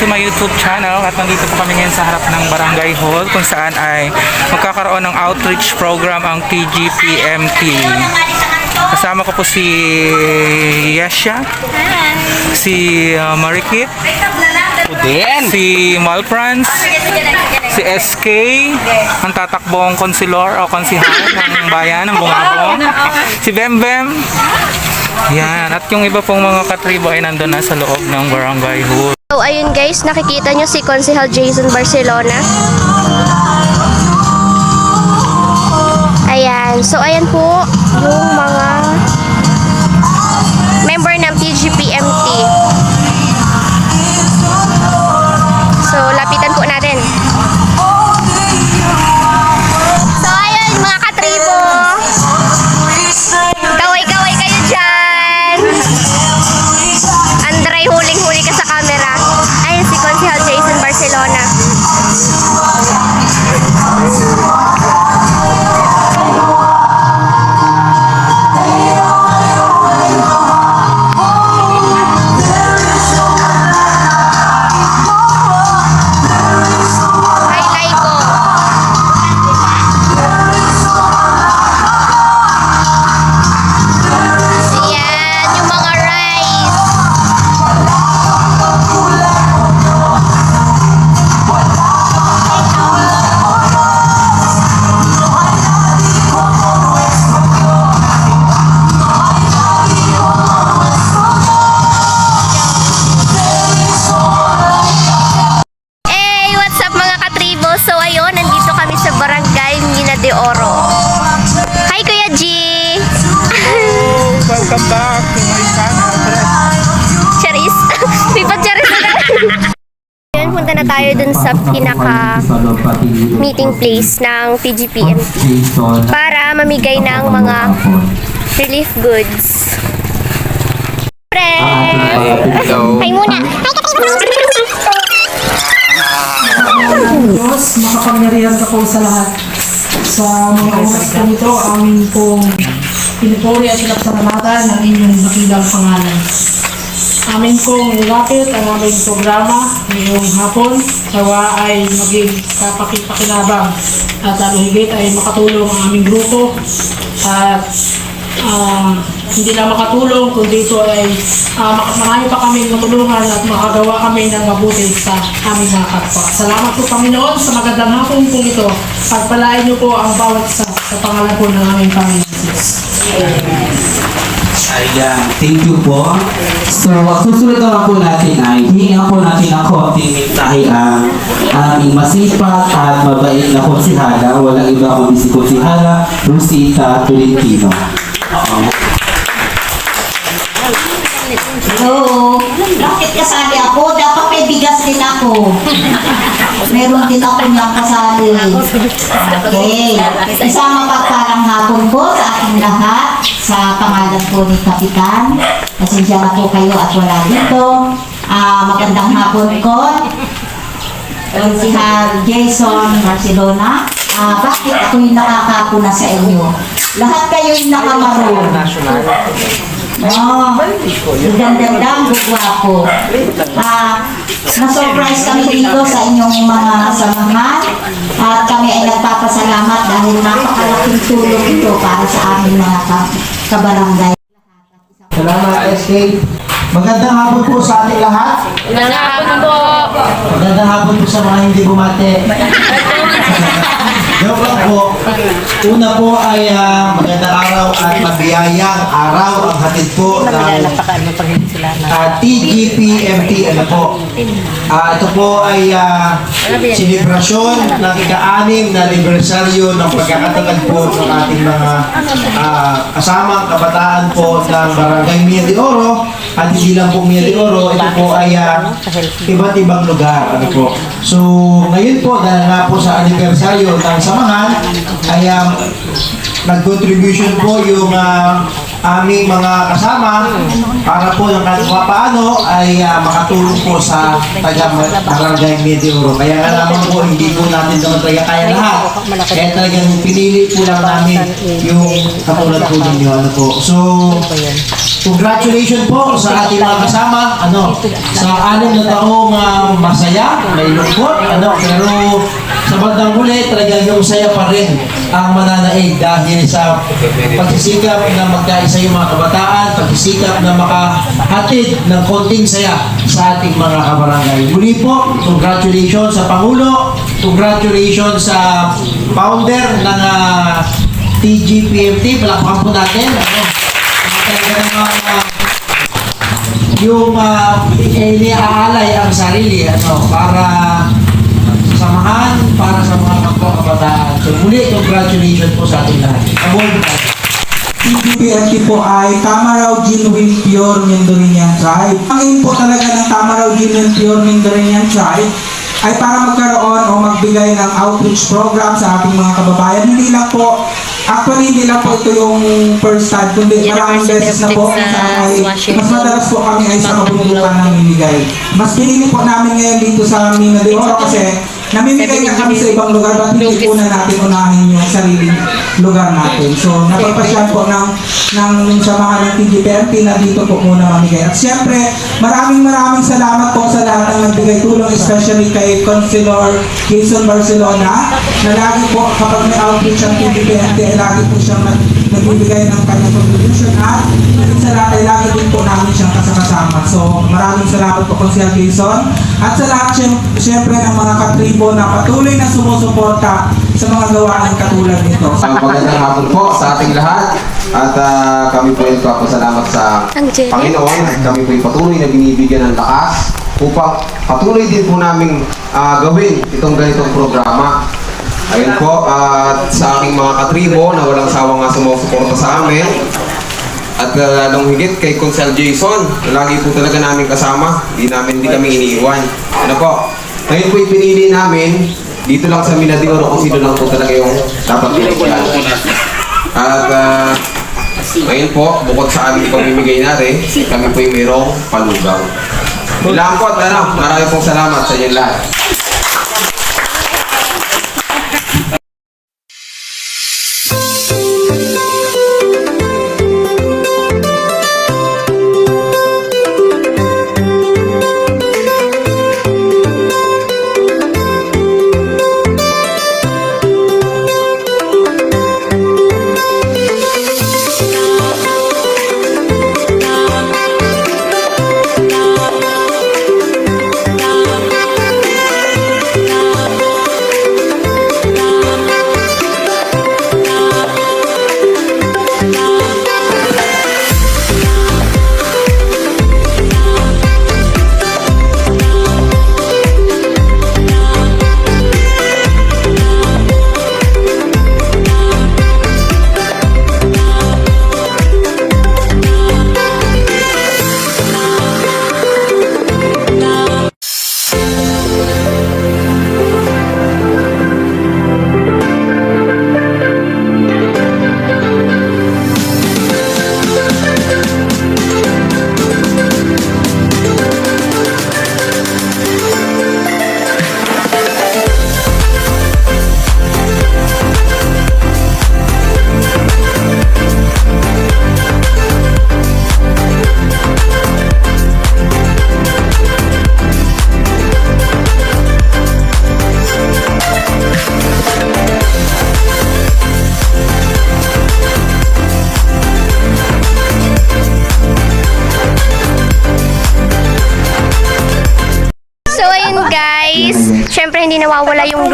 to my YouTube channel at nandito po kami ngayon sa harap ng Barangay Hall kung saan ay magkakaroon ng outreach program ang TGPMT. Kasama ko po si Yesha, si uh, Marikit, si Malprance, si SK, ang tatakbong konsilor o konsihal ng bayan ng Bungabong, si Bembem, yan, at yung iba pong mga katribo ay nandun na sa loob ng barangay hall. So, ayun guys, nakikita nyo si Konsehal Jason Barcelona. Ayan. So, ayan po yung mga Ayun, punta na tayo dun sa pinaka meeting place ng PGPMT para mamigay ng mga relief goods. Hello. Hi muna! Hi! Diyos, makapangyarihan ka po sa lahat. Sa mga oras po nito, amin pong pinupuri at sinapsalamatan ng inyong dakilang pangalan. Amin pong nilapit ang aming programa ngayong hapon. Sawa ay maging kapakipakinabang at lalo higit ay makatulong ang aming grupo at ah, hindi lang makatulong kundi ito ay uh, marami pa kami matulungan at makagawa kami ng mabuti sa aming mga kapwa. Salamat po Panginoon sa magandang hapon po ito. Pagpalain niyo po ang bawat isa sa pangalan po ng aming Panginoon Jesus. Ayan, thank you po. So, susunod naman po natin ay hihingan po natin ang konting mintahi ang aming masipag at mabait na konsihala. Walang iba kundi si konsihala Rosita Tolentino. Hello. Bakit kasali ako? Dapat may bigas din ako. Meron din ako niyang kasali. Okay. Isang mapagpalang hapon po sa ating lahat. Sa pangalan po ni Kapitan. Pasensya na po kayo at wala dito. Ah, magandang hapon ko. Si Jason Barcelona. Ah, bakit ako yung nakakapuna sa inyo? Lahat kayo yung nakamaroon. Oh, ganda-ganda, gugwapo. Ah, na-surprise kami dito sa inyong mga samahan at kami ay nagpapasalamat dahil napakalaking tulong ito para sa aming mga ka- kabarangay. Salamat, SK. Magandang hapon po sa ating lahat. Magandang hapon po. Magandang hapon po sa mga hindi bumate. Joke lang po. Una po ay ah, magandang araw at mabiyayang araw ang hatid po ng uh, TGPMT. Ano po? Ah, ito po ay ah, selebrasyon ng ika-anim na anibersaryo ng pagkakatatag po ng ating mga ah, kasamang kabataan po ng Barangay Mia de Oro at hindi lang po Mia de Oro, ito po ay ah, iba't ibang lugar. Ano po. So, ngayon po, dahil nga po sa anibersaryo ng samahan, ay um, nag-contribution po yung ah, aming mga kasama para po ng kahit paano ay ah, makatulong po sa taga Barangay Meteoro. Kaya nga naman po, hindi po natin naman talaga kaya lahat. Kaya talagang pinili po lang namin yung katulad po ninyo. Ano po. So, Congratulations po sa ating mga kasama, ano, sa anim na taong ah, masaya, may lungkot, ano, pero sa bandang huli, talagang yung saya pa rin ang mananaig dahil sa pagsisikap na magkaisa yung mga kabataan, pagsisikap na makahatid ng konting saya sa ating mga kabarangay. Muli po, congratulations sa Pangulo, congratulations sa founder ng ah, TGPMT, palakpakan po natin, ano, talaga namang ah, yung uh, iniaalay ang sarili ano para samahan para sa mga kapwa kabataan. So muli, congratulations po sa ating lahat. Aboard na. TGPMT po ay Tamaraw Genuine Pure Mindorinian Tribe. Ang aim po talaga ng Tamaraw Genuine Pure Mindorinian Tribe ay para magkaroon o magbigay ng outreach program sa ating mga kababayan. Hindi lang po, actually hindi lang po ito yung first time, kundi maraming University beses na po saan ay mas madalas po kami ay sa kabundukan ng minigay. Mas pinili po namin ngayon dito sa Mina de Oro kasi namimigay na kami sa ibang lugar ba't hindi po na natin unahin yung sariling lugar natin. So, napapasyan po ng, ng samahan ng TGPMP na dito po muna mamigay. At siyempre, maraming maraming salamat po sa lahat ng nagbigay tulong, especially kay Consular Jason Barcelona, na lagi po kapag may outreach ang TGPMP, lagi po siyang nag, nagbibigay ng kanyang contribution at sa lahat ay lagi din po namin siyang kasakasama. So, maraming salamat po Consular Jason. At sa lahat, siyempre, ng mga katribo na patuloy na sumusuporta sa mga gawain katulad nito. Uh, magandang hapon po sa ating lahat at ah, kami po ay papasalamat sa. Panginoon at kami po ay patuloy na binibigyan ng lakas upang patuloy din po naming ah, gawin itong ganitong programa. Ayun po, at sa aking mga katribo na walang sawang nga sumusuporta sa amin at uh, lalong higit kay Consel Jason, lagi po talaga namin kasama, hindi namin hindi kami iniiwan. Ano po? Ngayon po ipinili namin dito lang sa Minadioro kung sino lang po talaga yung dapat binigyan. At uh, ngayon po, bukod sa aming pamimigay natin, kami po yung mayroong palugaw. Ilang po at ano, marami pong salamat sa inyo lahat.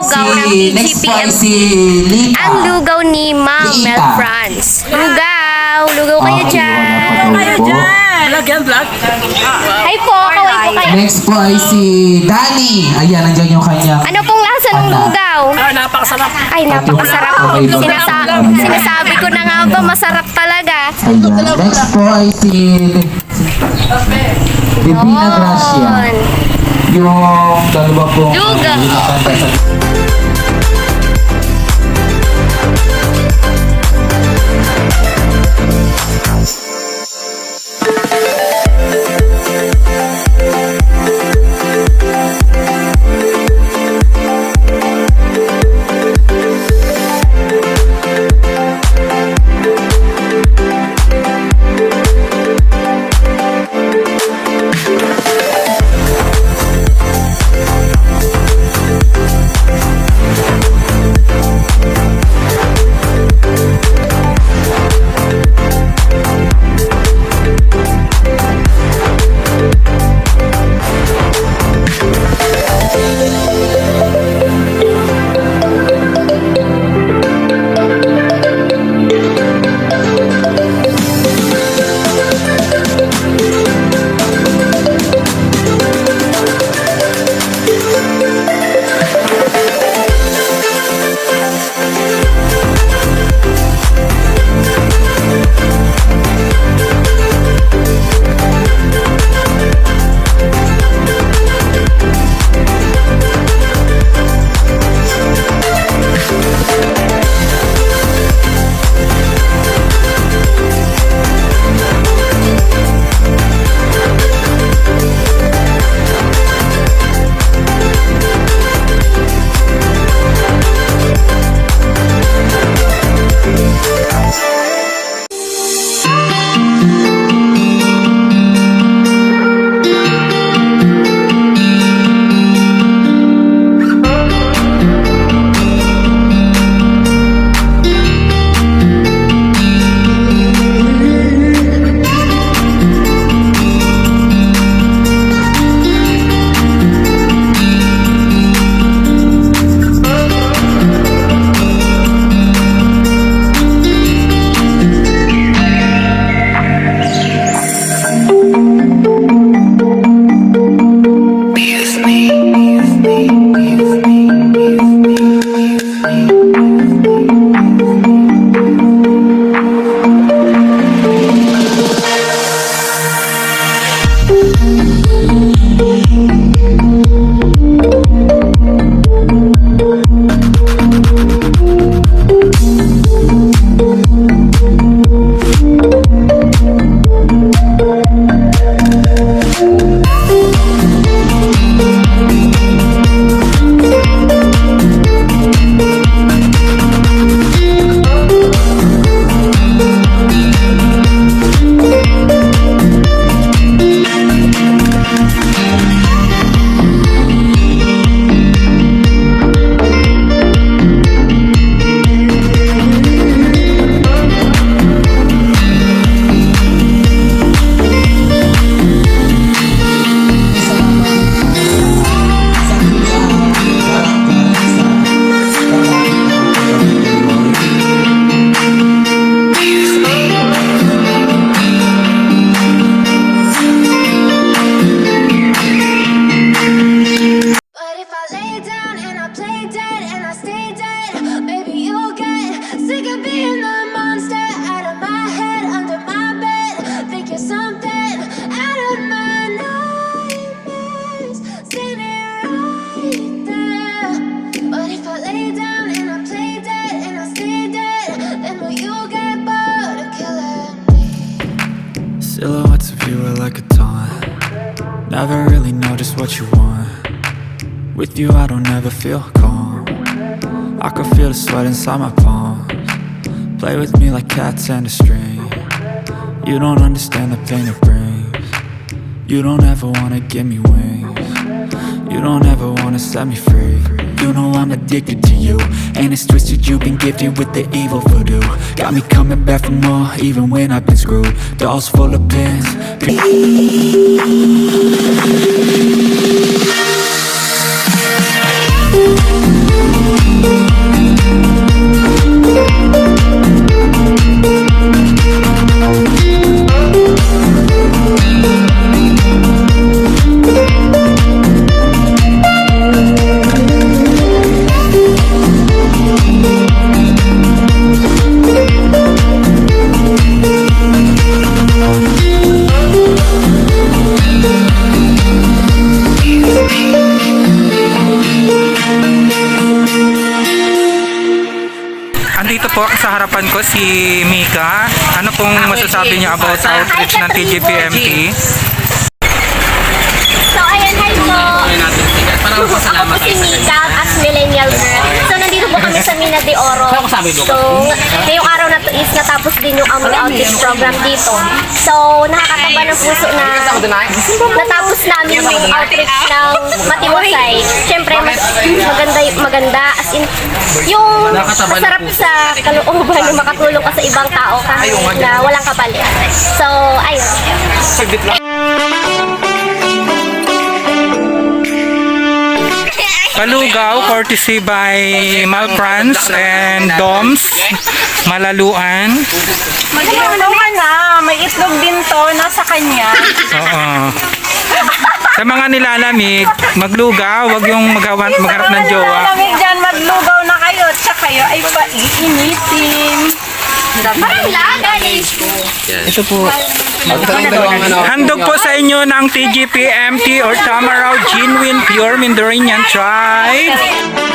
Lugaw ng next po ay TGPM. si. Ang lugaw ni Ma'am. Mel France. Lugaw! Lugaw kayo dyan! kayo dyan. Hi po! Kaway po kayo. Next po ay si Danny. Ayan, nandiyan yung kanya. Ano pong lasa ng lugaw? Ay, napakasarap. Ay, napakasarap. Okay? Sinasa sinasabi ko na nga ba, masarap talaga. Ayan. Next po ay si Divina Gracia. Yun. Yung dalawa po. Lugaw. Can feel the sweat inside my palms. Play with me like cats and a string. You don't understand the pain it brings. You don't ever wanna give me wings. You don't ever wanna set me free. You know I'm addicted to you. And it's twisted, you've been gifted with the evil voodoo. Got me coming back for more, even when I've been screwed. Dolls full of pins. Si Mika. Ano pong masasabi niya about outreach ng TGPMT? So, ayan, hi po. Ako po si Mika, as millennial girl. So, po kami sa Mina de Oro. So, ngayong araw na to is natapos din yung aming outreach program dito. So, nakakataba ng puso na natapos namin yung outreach ng Matiwasay. Siyempre, mas maganda, maganda. As in, yung masarap sa kalooban yung makatulong ka sa ibang tao kahit na walang kapalit. So, ayun. Kalugaw, courtesy by Malprance and Doms, Malaluan. Ka na. May itlog din to. Nasa kanya. Oo. Sa mga nilalamig, maglugaw, wag yung maghawan, magharap ng jowa. Malamig dyan. Maglugaw na kayo. Tsaka kayo ay paiinitin. Parang lagan eh. Ito po. Handog po sa inyo ng TGPMT or Tamaraw Genuine Pure Mindorinian Tribe.